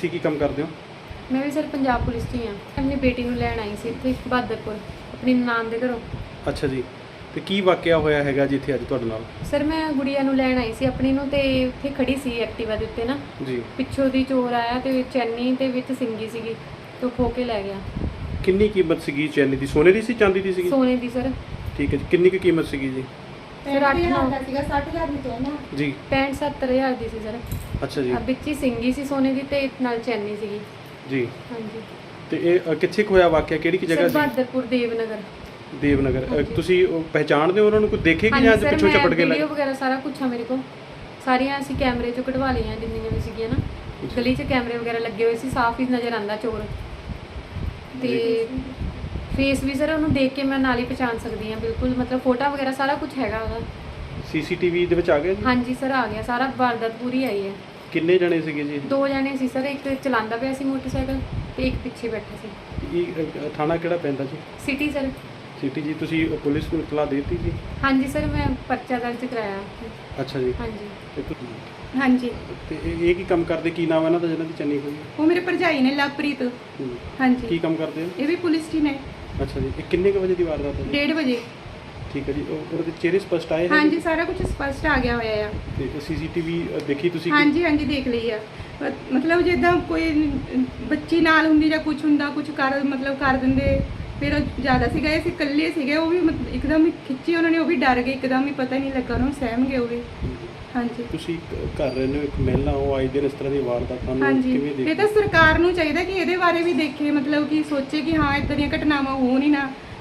ਤੁਸੀਂ ਕੀ ਕੰਮ ਕਰਦੇ ਹੋ? ਮੈਂ ਵੀ ਸਰ ਪੰਜਾਬ ਪੁਲਿਸ 'ਚ ਹੀ ਆਪਣੀ ਬੇਟੀ ਨੂੰ ਲੈਣ ਆਈ ਸੀ ਇੱਥੇ ਬਹਾਦਰਪੁਰ ਆਪਣੀ ਨਾਨ ਦੇ ਘਰੋਂ। ਅੱਛਾ ਜੀ। ਤੇ ਕੀ ਵਾਕਿਆ ਹੋਇਆ ਹੈਗਾ ਜੀ ਇੱਥੇ ਅੱਜ ਤੁਹਾਡੇ ਨਾਲ? ਸਰ ਮੈਂ ਗੁੜੀਆ ਨੂੰ ਲੈਣ ਆਈ ਸੀ ਆਪਣੀ ਨੂੰ ਤੇ ਉੱਥੇ ਖੜੀ ਸੀ ਐਕਟਿਵਾ ਦੇ ਉੱਤੇ ਨਾ। ਜੀ। ਪਿੱਛੋਂ ਦੀ ਚੋਰ ਆਇਆ ਤੇ ਚੈਨੀ ਤੇ ਵਿੱਚ ਸਿੰਗੀ ਸੀਗੀ ਤੇ ਉਹ ਖੋ ਕੇ ਲੈ ਗਿਆ। ਕਿੰਨੀ ਕੀਮਤ ਸੀਗੀ ਚੈਨੀ ਦੀ? ਸੋਨੇ ਦੀ ਸੀ ਚਾਂਦੀ ਦੀ ਸੀਗੀ? ਸੋਨੇ ਦੀ ਸਰ। ਠੀਕ ਹੈ ਜੀ। ਕਿੰਨੀ ਕੁ ਕੀਮਤ ਸੀਗੀ ਜੀ? ਸਰ 8 9 ਸੀਗਾ 60000 ਦੀ ਚੈਨ ਆ। ਜੀ। 65 70000 ਦੀ ਸੀ ਸਰ। ਅੱਛਾ ਜੀ। ਆ ਵਿੱਚ ਹੀ ਸਿੰਗੀ ਸੀ ਸੋਨੇ ਦੀ ਤੇ ਨਾਲ ਚੈਨੀ ਸੀਗੀ। ਜੀ। ਹਾਂਜੀ। ਤੇ ਇਹ ਅ, ਕਿੱਥੇ ਕੁ ਹੋਇਆ ਵਾਕਿਆ? ਕਿਹੜੀ ਕਿ ਜਗ੍ਹਾ ਸਰ ਸੀ ਬਹਾਦਰਪੁਰ ਦੇਵਨਗਰ। ਦੇਵਨਗਰ। ਅ, ਹਾਂਜੀ। ਤੁਸੀਂ ਉਹ ਪਹਿਚਾਣਦੇ ਹੋ ਉਹਨਾਂ ਨੂੰ? ਕੋਈ ਦੇਖੇ ਕਿ ਹਾਂਜੀ ਜਾਂ ਸਰ ਪਿੱਛੋਂ ਮੈਂ ਚਪਟ ਕੇ ਵੀਡੀਓ ਲੱਗ ਵਗੈਰਾ ਸਾਰਾ ਕੁਝ ਆ ਮੇਰੇ ਕੋਲ। ਸਾਰੀਆਂ ਅਸੀਂ ਕੈਮਰੇ ਚੋਂ ਕਢਵਾ ਲਈਆਂ ਜਿੰਨੀਆਂ ਵੀ ਸੀਗੀਆਂ ਨਾ। ਗਲੀ 'ਚ ਕੈਮਰੇ ਵਗੈਰਾ ਲੱਗੇ ਹੋਏ ਸੀ ਸਾਫ਼ ਹੀ ਨਜ਼ਰ ਆਂਦਾ ਚੋਰ। ਤੇ ਫੇਸ ਵੀ ਸਰ ਉਹਨੂੰ ਦੇਖ ਕੇ ਮੈਂ ਨਾਲ ਹੀ ਪਛਾਣ ਸਕਦੀ ਹਾਂ ਬਿਲਕੁਲ। ਮਤਲਬ ਫੋਟੋ ਵਗੈਰਾ ਸਾਰਾ ਕੁਝ ਹੈਗਾ ਉਹਦਾ। ਸੀਸੀਟੀਵੀ ਦੇ ਵਿੱਚ ਆ ਗਿਆ ਜੀ? ਹਾਂਜੀ ਸਰ ਆ ਗਿਆ। ਸਾਰਾ ਵਾਰਦਾਤ ਪੂਰੀ ਆਈ ਹੈ। ਕਿੰਨੇ ਜਣੇ ਸੀਗੇ ਜੀ? ਦੋ ਜਣੇ ਸੀ ਸਰ। ਇੱਕ ਚਲਾਉਂਦਾ ਪਿਆ ਸੀ ਮੋਟਰਸਾਈਕਲ ਤੇ ਇੱਕ ਪਿੱਛੇ ਬੈਠਾ ਸੀ। ਇਹ ਅ, ਥਾਣਾ ਕਿਹੜਾ ਪੈਂਦਾ ਜੀ? City sir. ਸਿਟੀ ਜੀ ਤੁਸੀਂ ਪੁਲਿਸ ਨੂੰ ਇਤਲਾਹ ਦੇ ਦਿੱਤੀ ਜੀ? ਹਾਂਜੀ ਸਰ ਮੈਂ ਪਰਚਾ ਦਰਜ ਕਰਾਇਆ। ਅੱਛਾ ਜੀ। ਹਾਂਜੀ। ਤੇ ਹਾਂਜੀ। ਤੇ ਇਹ ਇਹ ਕੀ ਕੰਮ ਕਰਦੇ? ਕੀ ਨਾਮ ਹੈ ਇਹਨਾਂ ਦਾ ਜਿਹਨਾਂ ਦੀ ਚੰਨੀ ਹੋਈ ਹੈ? ਉਹ ਮੇਰੇ ਭਰਜਾਈ ਨੇ ਲਵਪ੍ਰੀਤ। ਹੂੰ। ਕੀ ਹਾਂਜੀ ਕੰਮ ਕਰਦੇ ਹੋ ਇਹ ਵੀ ਪੁਲਿਸ 'ਚ ਹੀ ਨੇ। ਅੱਛਾ ਜੀ ਇਹ ਕਿੰਨੇ ਕੁ ਵਜੇ ਦੀ ਵਾਰਦਾਤ ਹੈ ਜੀ? 1:30 ਵਜੇ। ਠੀਕ ਹੈ ਜੀ ਉਹ- ਉਹਦੇ ਚਿਹਰੇ ਸਪਸ਼ਟ ਆਏ ਹੈ ਹਾਂਜੀ ਸਾਰਾ ਕੁਝ ਸਪਸ਼ਟ ਆ ਗਿਆ ਹੋਇਆ ਆ। ਤੇ ਸੀਸੀਟੀਵੀ ਦੇਖੀ ਤੁਸੀਂ ਹਾਂਜੀ ਹਾਂਜੀ ਦੇਖ ਲਈ ਆ। ਮ- ਮਤਲਬ ਜਿੱਦਾਂ ਕੋਈ ਬੱਚੀ ਨਾਲ ਹੁੰਦੀ ਜਾਂ ਕੁਝ ਹੁੰਦਾ ਕੁਝ ਕਰ ਮਤਲਬ ਕਰ ਦਿੰਦੇ ਫਿਰ ਉਹ ਜ਼ਿਆਦਾ ਸੀਗਾ ਇਹ ਸੀ ਇਕੱਲੇ ਸੀਗੇ ਉਹ ਵੀ ਮਤ- ਇੱਕਦਮ ਹੀ ਖਿੱਚੀ ਉਹਨਾਂ ਨੇ ਉਹ ਵੀ ਡਰ ਗਏ ਇੱਕਦਮ ਹੀ ਪਤਾ ਨਹੀਂ ਲੱਗਾ ਉਹਨਾਂ ਨੂੰ ਸਹਿਮ ਗਏ ਉਹ ਵੀ। ਹਾਂਜੀ। ਤੁਸੀਂ ਕ- ਘਰ ਰਹਿੰਦੇ ਹੋ ਇੱਕ ਮਹਿਲਾ ਹੋ ਆਏ ਦਿਨ ਇਸ ਤਰ੍ਹਾਂ ਦੀ ਵਾਰਦਾਤਾਂ ਨੂੰ ਹਾਂਜੀ। ਕਿਵੇਂ ਇਹ ਦੇਖਦੇ ਤਾਂ ਸਰਕਾਰ ਨੂੰ ਚਾਹੀਦਾ ਕਿ ਇਹਦੇ ਬਾਰੇ ਵੀ ਦੇਖੇ ਮਤਲਬ ਕਿ ਸੋਚੇ ਕਿ ਹਾਂ ਇਦਾਂ ਦੀਆਂ ਘਟਨਾਵਾਂ ਹੋਣ ਹੀ ਨਾ।